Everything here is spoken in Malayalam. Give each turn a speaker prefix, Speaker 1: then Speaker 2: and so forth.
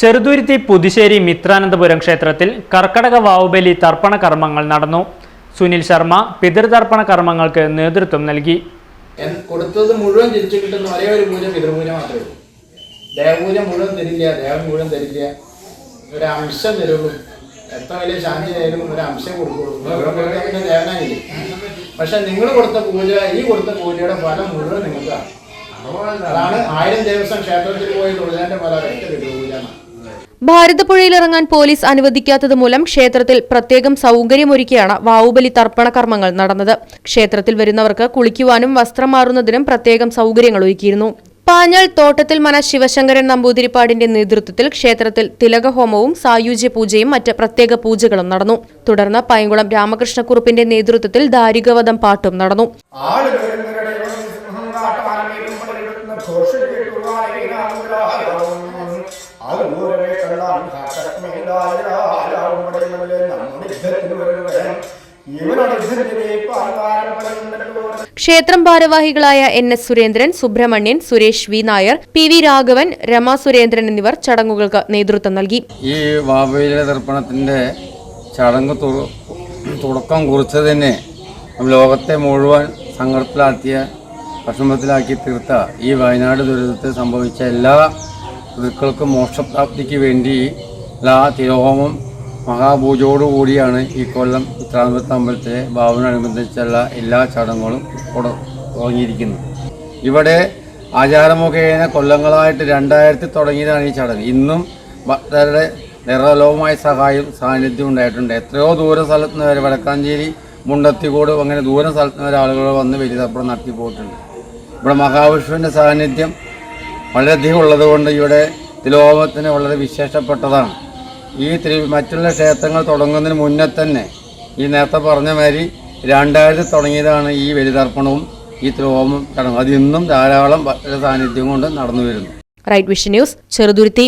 Speaker 1: ചെറുതുരുത്തി പുതുശ്ശേരി മിത്രാനന്തപുരം ക്ഷേത്രത്തിൽ കർക്കടക വാവുബലി തർപ്പണ കർമ്മങ്ങൾ നടന്നു. സുനിൽ ശർമ്മ പിതൃതർപ്പണ കർമ്മങ്ങൾക്ക് നേതൃത്വം നൽകി.
Speaker 2: കൊടുത്തത് മുഴുവൻ തിരിച്ചു കിട്ടുന്ന ഒരേ ഒരു പൂജ പിതൃപൂജ മാത്രമേ ഉള്ളൂ. ദേവപൂജ മുഴുവൻ തരില്ല ദേവം മുഴുവൻ തരില്ല. ഒരു അംശം തരുള്ളൂ. എത്ര വലിയ ശാന്തി ആയാലും ഒരു അംശം കൊടുക്കുള്ളൂ. പിന്നെ പക്ഷെ നിങ്ങൾ കൊടുത്ത പൂജ ഈ കൊടുത്ത പൂജയുടെ ഫലം മുഴുവൻ നിങ്ങൾക്കാണ് അതാണ് ആയിരം ദിവസം ക്ഷേത്രത്തിൽ പോയി തൊഴിലാന്റെ ഫലം. ഒറ്റ
Speaker 3: ഭാരതപ്പുഴയിലിറങ്ങാൻ പോലീസ് അനുവദിക്കാത്തത് മൂലം ക്ഷേത്രത്തിൽ പ്രത്യേകം സൗകര്യമൊരുക്കിയാണ് വാവുബലി തർപ്പണ കർമ്മങ്ങൾ നടന്നത്. ക്ഷേത്രത്തിൽ വരുന്നവർക്ക് കുളിക്കുവാനും വസ്ത്രം മാറുന്നതിനും പ്രത്യേകം സൗകര്യങ്ങൾ ഒരുക്കിയിരുന്നു. പാഞ്ഞാൾ തോട്ടത്തിൽ മന ശിവശങ്കരൻ നമ്പൂതിരിപ്പാടിന്റെ നേതൃത്വത്തിൽ ക്ഷേത്രത്തിൽ തിലകഹോമവും സായുജ്യ പൂജയും മറ്റ് പ്രത്യേക പൂജകളും നടന്നു. തുടർന്ന് പൈങ്കുളം രാമകൃഷ്ണക്കുറുപ്പിന്റെ നേതൃത്വത്തിൽ ദാരികവധം പാട്ടും നടന്നു.
Speaker 4: ഇവനോട്
Speaker 3: ക്ഷേത്രം ഭാരവാഹികളായ N S Surendran Subrahmanyan Suresh V Nair P V Raghavan Rama Surendran എന്നിവർ ചടങ്ങുകൾക്ക് നേതൃത്വം നൽകി.
Speaker 5: ഈ വാബയിലെ തർപ്പണത്തിന്റെ ചടങ്ങ് തുടക്കം കുറിച്ചത് തന്നെ ലോകത്തെ മുഴുവൻ സങ്കടത്തിലാക്കിയ വിഷമത്തിലാക്കി തീർത്ത ഈ വയനാട് ദുരിതത്തിൽ സംഭവിച്ച എല്ലാ ഋതുക്കൾക്കും മോക്ഷപ്രാപ്തിക്ക് വേണ്ടി എല്ലാ തിരോഹവും മഹാപൂജയോടുകൂടിയാണ് ഈ കൊല്ലം ഉത്രാമ്പത്ത് അമ്പലത്തിലെ ഭാവനനുബന്ധിച്ചുള്ള എല്ലാ ചടങ്ങുകളും തുട- തുടങ്ങിയിരിക്കുന്നത് ഇവിടെ ആചാരമുഖേന കൊല്ലങ്ങളായിട്ട് രണ്ടായിരത്തി തുടങ്ങിയതാണ് ഈ ചടങ്ങ്. ഇന്നും ഭക്തരുടെ നിറലോകമായ സഹായം സാന്നിധ്യം ഉണ്ടായിട്ടുണ്ട്. എത്രയോ ദൂര സ്ഥലത്ത് നിന്ന് വരെ വടക്കാഞ്ചേരി മുണ്ടത്തിക്കോട് അങ്ങനെ ദൂര സ്ഥലത്ത് വരെ ആളുകൾ വന്ന് വലിയതപ്പുറം നടത്തി പോയിട്ടുണ്ട് ഇവിടെ മഹാവിഷ്ണുവിന്റെ സാന്നിധ്യം വളരെയധികം ഉള്ളതുകൊണ്ട് ഇവിടെ തിലോകത്തിന് വളരെ വിശേഷപ്പെട്ടതാണ്. ഈ തിരു മറ്റുള്ള ക്ഷേത്രങ്ങൾ തുടങ്ങുന്നതിന് മുന്നേ തന്നെ ഈ നേരത്തെ പറഞ്ഞ മാതിരി രണ്ടായിരത്തി തുടങ്ങിയതാണ് ഈ ബലിതർപ്പണവും ഈ ത്രിഹോമം അതിന്നും ധാരാളം സാന്നിധ്യം കൊണ്ട് നടന്നു വരുന്നു.
Speaker 3: Right vision news Cheruthuruthy